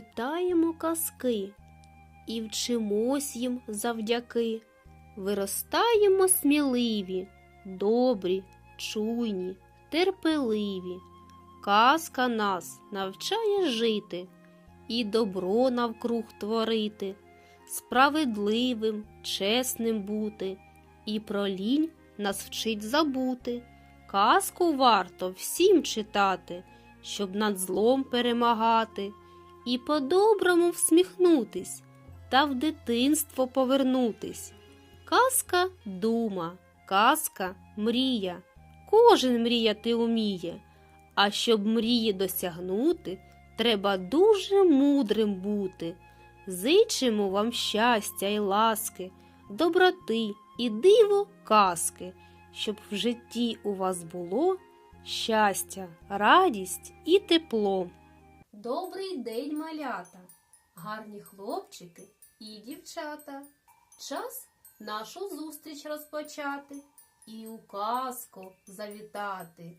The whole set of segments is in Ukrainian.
читаємо казки і вчимось їм завдяки. Виростаємо сміливі, добрі, чуйні, терпеливі. Казка нас навчає жити і добро навкруг творити, справедливим, чесним бути, і про лінь нас вчить забути. Казку варто всім читати, щоб над злом перемагати, і по-доброму всміхнутись та в дитинство повернутись. Казка дума, казка мрія. Кожен мріяти уміє. А щоб мрії досягнути, треба дуже мудрим бути. Зичимо вам щастя і ласки, доброти і диво казки, щоб в житті у вас було щастя, радість і тепло. Добрий день, малята, гарні хлопчики і дівчата. Час нашу зустріч розпочати і у казку завітати.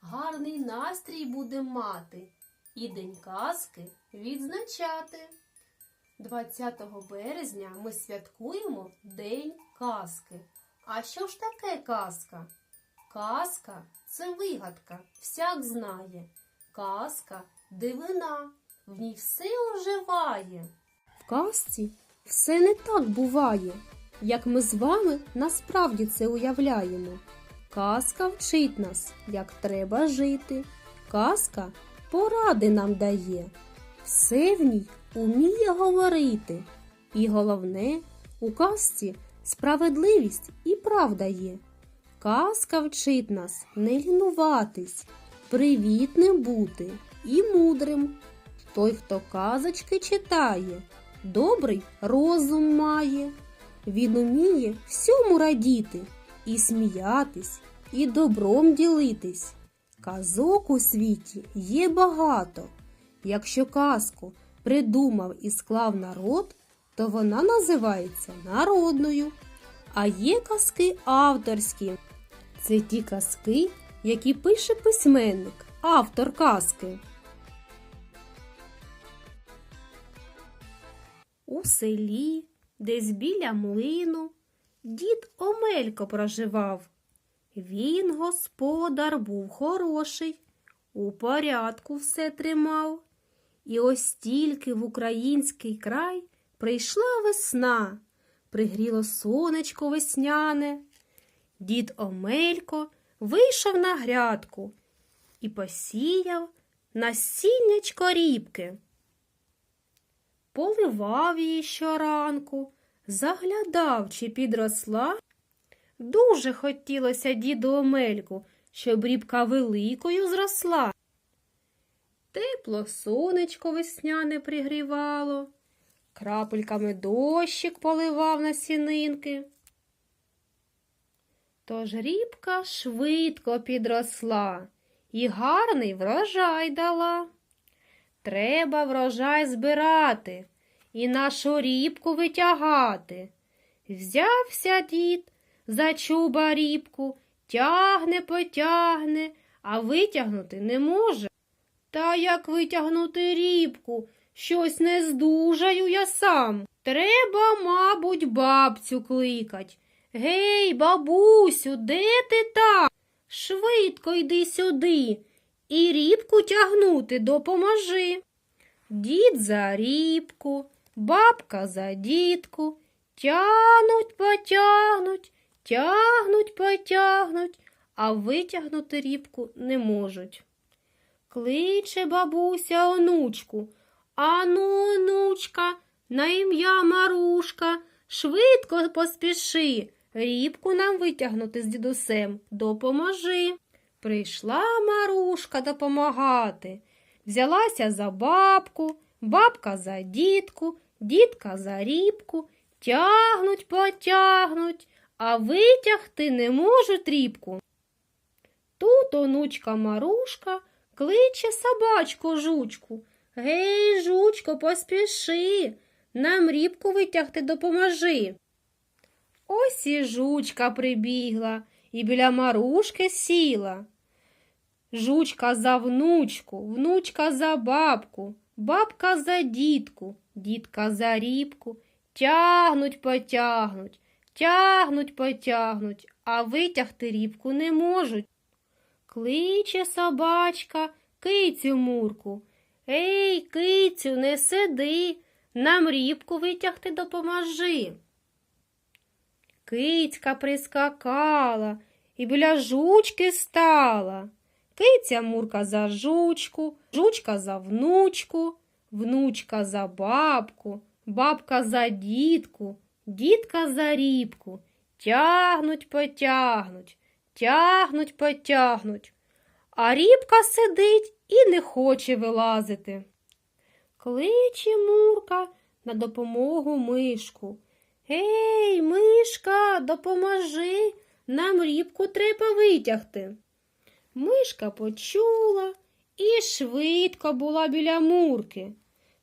Гарний настрій будем мати і день казки відзначати. 20 березня ми святкуємо День казки. А що ж таке казка? Казка це вигадка, всяк знає. Казка дивина, в ній все оживає. В казці все не так буває, як ми з вами насправді це уявляємо. Казка вчить нас, як треба жити. Казка поради нам дає. Все в ній уміє говорити. І головне, у казці справедливість і правда є. Казка вчить нас не лінуватись, привітним бути і мудрим. Той, хто казочки читає, добрий розум має. Він уміє всьому радіти і сміятись, і добром ділитись. Казок у світі є багато. Якщо казку придумав і склав народ, то вона називається народною. А є казки авторські. Це ті казки, які пише письменник, автор казки. У селі, десь біля млину, дід Омелько проживав. Він, господар, був хороший, у порядку все тримав. І ось тільки в український край прийшла весна, пригріло сонечко весняне. Дід Омелько вийшов на грядку і посіяв насіннячко рібки. Поливав її щоранку, заглядав, чи підросла. Дуже хотілося діду Омельку, щоб рібка великою зросла. Тепло сонечко весняне пригрівало, крапельками дощик поливав на сінинки. Тож рібка швидко підросла і гарний врожай дала. Треба врожай збирати і нашу рібку витягати. Взявся дід за чуба рібку, тягне, потягне, а витягнути не може. Та як витягнути рібку? Щось не здужаю я сам. Треба, мабуть, бабцю кликать. Гей, бабусю, де ти там? Швидко йди сюди і рібку тягнути допоможи. Дід за рібку, бабка за дітку. Тягнуть, потягнуть, тягнуть, потягнуть, а витягнути рібку не можуть. Кличе бабуся онучку. Ану, онучка, на ім'я Марушка, швидко поспіши, рібку нам витягнути з дідусем, допоможи. Прийшла Марушка допомагати. Взялася за бабку, бабка за дітку, дітка за рібку, тягнуть, потягнуть, а витягти не можуть рібку. Тут онучка Марушка кличе собачку жучку. Гей, жучко, поспіши, нам рібку витягти допоможи. Ось і жучка прибігла і біля Марушки сіла. Жучка за внучку, внучка за бабку, бабка за дітку, дітка за рібку. Тягнуть, потягнуть, тягнуть, потягнуть, а витягти рібку не можуть. Кличе собачка кицю Мурку. Ей, кицю, не сиди, нам рібку витягти допоможи. Кицька прискакала і біля жучки стала. Киця Мурка за жучку, жучка за внучку, внучка за бабку, бабка за дітку, дітка за рібку. Тягнуть, потягнуть, тягнуть, потягнуть. А рібка сидить і не хоче вилазити. Кличе Мурка на допомогу мишку. Ей, мишка, допоможи, нам рібку треба витягти. Мишка почула і швидко була біля мурки.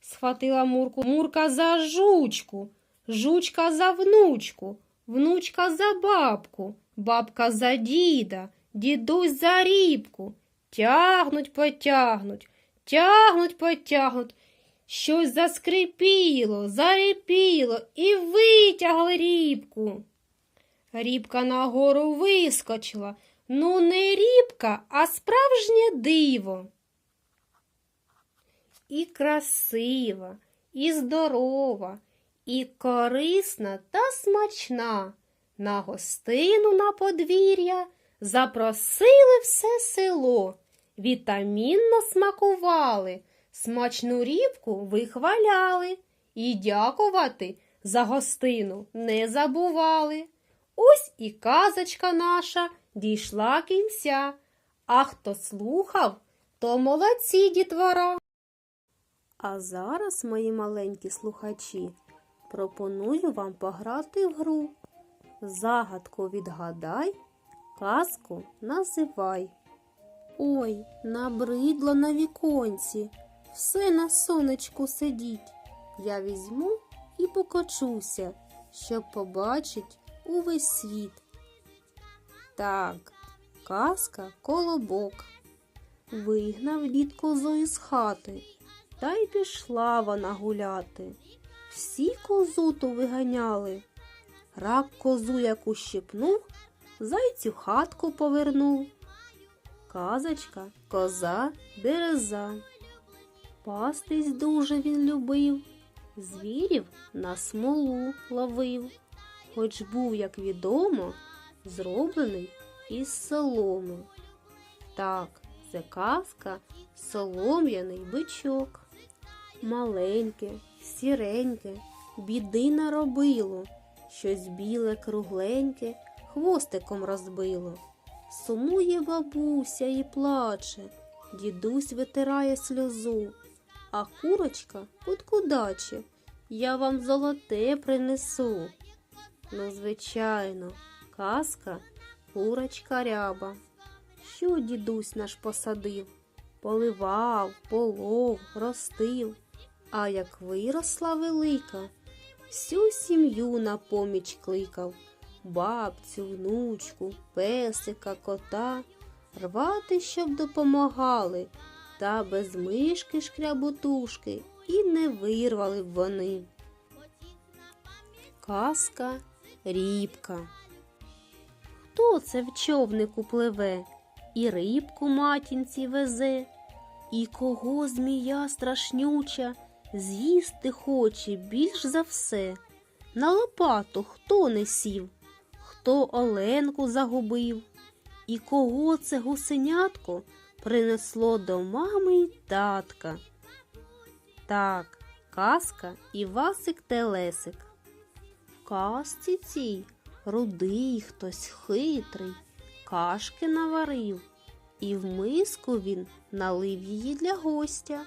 Схватила мурку мурка за жучку, жучка за внучку, внучка за бабку, бабка за діда, дідусь за рібку. Тягнуть, потягнуть, тягнуть, потягнуть. Щось заскрипіло, зарипіло і витягли рібку. Рібка нагору вискочила. Ну, не рібка, а справжнє диво. І красива, і здорова, і корисна та смачна. На гостину на подвір'я запросили все село, вітамінно смакували, смачну рібку вихваляли і дякувати за гостину не забували. Ось і казочка наша дійшла кінця, а хто слухав, то молодці дітвора. А зараз, мої маленькі слухачі, пропоную вам пограти в гру. Загадку відгадай, казку називай. Ой, набридло на віконці, все на сонечку сидіть. Я візьму і покочуся, щоб побачить увесь світ. Так, казка колобок. Вигнав дід козу із хати, та й пішла вона гуляти. Всі козу ту виганяли. Рак козу яку щепнув, зайцю хатку повернув. Казочка, коза, дереза. Пастись дуже він любив, звірів на смолу ловив, хоч був, як відомо, зроблений із соломи. Так, це казка солом'яний бичок. Маленьке, сіреньке, біди наробило, щось біле кругленьке хвостиком розбило. Сумує бабуся і плаче, дідусь витирає сльозу, а курочка куткудаче, я вам золоте принесу. Ну, звичайно, казка курочка ряба. Що дідусь наш посадив? Поливав, полов, ростив. А як виросла велика, всю сім'ю на поміч кликав бабцю, внучку, песика, кота, рвати, щоб допомагали, та без мишки шкряботушки і не вирвали б вони. Казка рібка. Це в човнику пливе, і рибку матінці везе, і кого змія страшнюча з'їсти хоче більш за все. На лопату хто не сів, хто Оленку загубив, і кого це гусенятко принесло до мами й татка. Так, казка Івасик Телесик. В казці цій рудий хтось хитрий, кашки наварив, і в миску він налив її для гостя.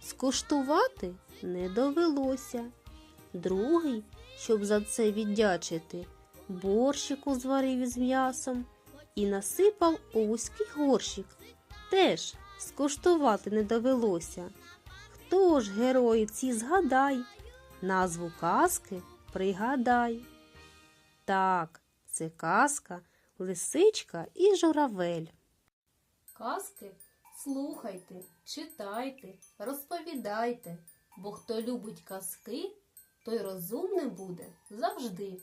Скуштувати не довелося. Другий, щоб за це віддячити, борщику зварив із м'ясом і насипав у горщик. Теж скуштувати не довелося. Хто ж герої ці згадай, назву казки пригадай. Так, це казка Лисичка і журавель. Казки Слухайте, читайте, розповідайте, бо хто любить казки, той розумним буде завжди.